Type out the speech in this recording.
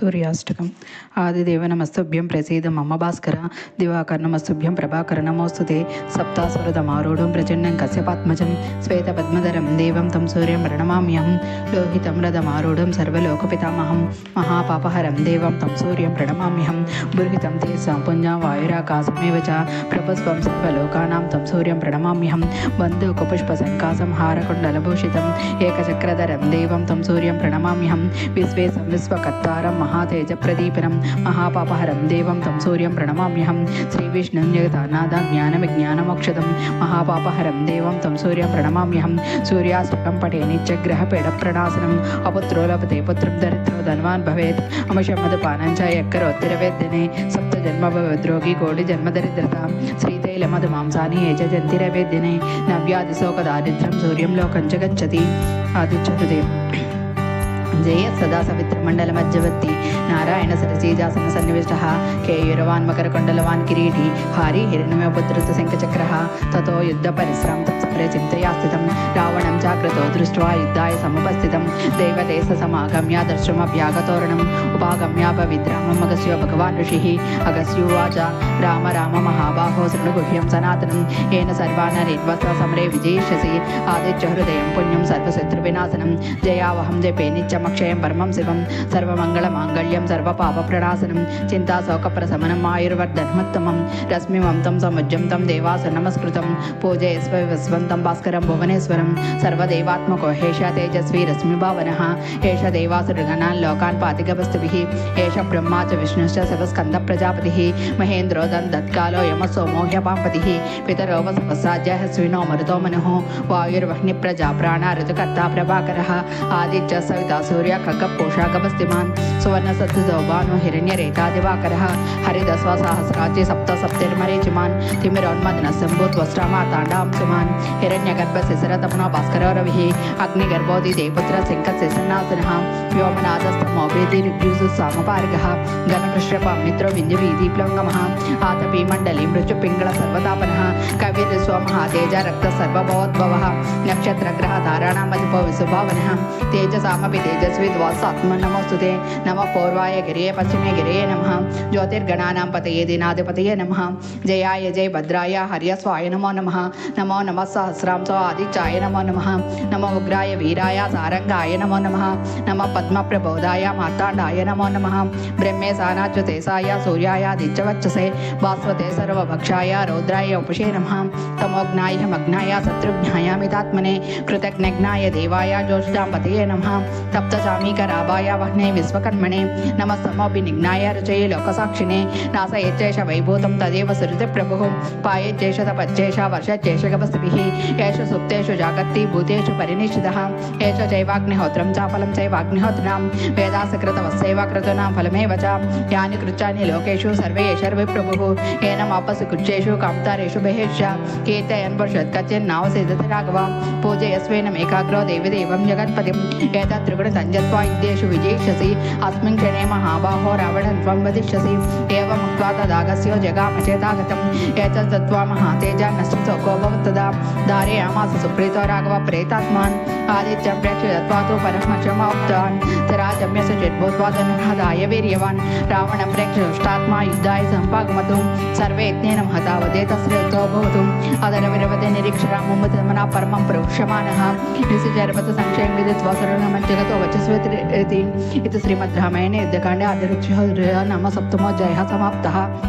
సూర్యాష్టకం. ఆదిదేవ నమస్తుభ్యం ప్రసీద మమ భాస్కర దివాకర్ నమస్తుభ్యం ప్రభాకర నమోస్తుతే. సప్తాసురతమారూఢం ప్రచండం కశ్యపాత్మజం శ్వేతపద్మధరం దేవం తం సూర్యం ప్రణమామ్యహం. లోహితం రథమారూఢం సర్వలోకపితామహం. మహాపాపహరం దేవం తం సూర్యం ప్రణమామ్యహం. బుర్హితం తే సంపుంజాం వాయురాకాశమేవ చ. ప్రభస్వం సర్వలోకానాం తం సూర్యం ప్రణమామ్యహం. బంధుకపుష్పసంకాసం హారకుండలభూషితం. ఏకచక్రధరం దేవం తం సూర్యం ప్రణమామ్యహం. విశ్వేశం విశ్వకర్తారం महातेजप्रदीपनं, महापापहरं, देवं तं सूर्यं प्रणमाम्यहं, श्रीविष्णुं देवं तं सूर्यं प्रणमाम्यहं सूर्यास्तकं पटे नित्यग्रहपीडप्रणाशनम् अपुत्रो लभते पुत्रं दरिद्रो धनवान् भवेत्, अमशमदपानं च यक्करोत्तिरवेद्यने सप्तजन्म भवद्रोगी कोटिजन्मदरिद्रता, श्रीतैलमधुमांसानि ये च जन्तिरवेद्यने, नव्यादिशोकदारिद्र्यं सूर्यं लोकं च गच्छति। आदित्यहृदयम् జయ సదా సవిత్ర మండల మధ్యవర్తి నారాయణ సరసీజాసన సన్నివిష్ట కేయురవాన్ మకర కొండలవాన్ కిరీటి హారి హిరణ్యపుత్రత శంఖచక్ర తతో యుద్ధ పరిశ్రాంతం సమరే చింతయా స్థితం రావణం చాకృతో దృష్ట్వా యుద్ధాయ సముపస్థితం దైవదేశ సమాగమ్య దర్శమభ్యాగతోరణం ఉపాగమ్య పవిద్రామం అగస్య భగవాన్ ఋషి అగస్యువాచ రామ రామ మహాబాహో శృణు గుహ్యం సనాతనం ఏన సర్వాన నిర్వస్త సమరే విజయిష్యసి ఆదిత్య హృదయం పుణ్యం సర్వశత్రు వినాశనం జయావహం జపే నిత్యమక్షయం పరమం శివం సర్వమంగళ మాంగళ్యం సర్వపాప ప్రణాశనం చింతా శోకప్రశమనం ఆయుర్వర్ధన్మత్తమం రశ్మిమంతం సముజ్జం తం దేవాస నమస్కృతం పూజయస్వ విస్వంతం భాస్కరం భువనేశ్వరం సర్వదేవాత్మకో హేష తేజస్వి రశ్మిభావన ఏష దేవాసురగణాన్ లోకాన్ పాతిగవస్తుభిः ఏష బ్రహ్మా చ విష్ణుశ్చ శివస్కంద ప్రజాపతిः మహేంద్రో దన్ దత్కాలో యమసోమో హ్యపాంపతిः పితరో వసవసాజ్యः స్వినో మరుతో మనుः వాయుర్వహ్ని ప్రజా ప్రాణ ఋతుకర్తా ప్రభాకరः ఆదిత్య సవితా సూర్య ఖగ్గపోషా గభస్తిమాన్ సువర్ణ सद्दुदौबानो हिरण्यरेता दिवाकरः हरिदस्वसहस्राचे सप्त सप्तिर्मरे चिमान् तिमिरोन्मदनसम्भूत्वस्रमाताण्डां सुमान् हिरण्यगर्भशिशिरतमुनो भास्करो रविः अग्निगर्भोदि देवपुत्र सिंहशिशिरनासिनः व्योमनादस्तमोभिधिरुग्युसुस्वामपार्गः घनकृष्णपं मित्रो विन्दुवीधिप्लङ्गमः आतपीमण्डलीं मृत्युपिङ्गळसर्वतापनः कविर्स्वमहातेज रक्तसर्वभवोद्भवः नक्षत्रग्रहधाराणामधिपो विसुभावनः तेजसामपि पूर्वाय गिरे पश्चिमे गिरे नम। ज्योतिर्गणानां पतये दीनाधिपतये नम। जयाय जय भद्राय हरियस्वाय नमो नम। नमो नम सहस्रांसो आदिचाय नमो नम। नमो उग्राय वीराय सारंगाय नमो नम। नम पद्म प्रबोधाय मतांडा नमो नम। ब्रह्मे सानाच्युतेसाय सूर्याय दिच्चवच्चसे भास्वते सर्वभक्षाय रौद्राय उपशे नम। तमोघ्नाय मग्नाय शत्रुघ्नायामितात्मने कृतघ्नघ्नाय देवाय ज्योष्टाम्पतये नम। तप्तचामीकराभाय वह्ने विश्वकर्मणे నమస్తమోపి నిఘ్నాయారుచయ లోకసాక్షిణే నాస యచ్చేష వైభూతం తదేవ సురతి ప్రభు పాయచ్చేషత పచ్చేష వర్షచేషగవస్భి ఏష సుప్తేషు జాగత్తి భూతేషు పరినిషిత ఏష చైవాగ్నిహోత్రం చాఫలం చైవాగ్నిహోత్రాం. వేదాసకృతవస్సైవ కృతూనాం ఫలమేవ చ. యాని కృత్యాన్ని లోకేషు సర్వేషర్వి ప్రభు ఏనమాపసు కృత్యేషు కాంతారేషు బహేష కీర్తయన్ పురుషోత్కచ్చిన్నావ సిద్ధతి రాఘవ పూజయస్వేనం ఏకాగ్రో దేవి దేవం జగత్పతిం ఏతత్రిగుణ సంజత్వా ఇంద్యేషు విజయిష్యసి అస్మిన్ క్షణ वने महाबाहो रावणं त्वं वदिष्यसि एवमुक्त्वा तदागस्यो जगामचेतागतम् एतद्दत्त्वा महातेजा नष्टको भवत्तदा धारयामास सुप्रीतो राघव प्रेतात्मान् आदित्यं प्रेक्ष्य दत्त्वा तु वीर्यवान् रावणं प्रेक्ष्य दुष्टात्मा युद्धाय सम्पागमतुं सर्वे यत्नेन अदरविरवते निरीक्ष परमं संक्षयं विदित्वा वचस्वति इति श्रीमद् रामायणे युद्धकाण्डे आदिरुच्यः नाम जयः समाप्तः।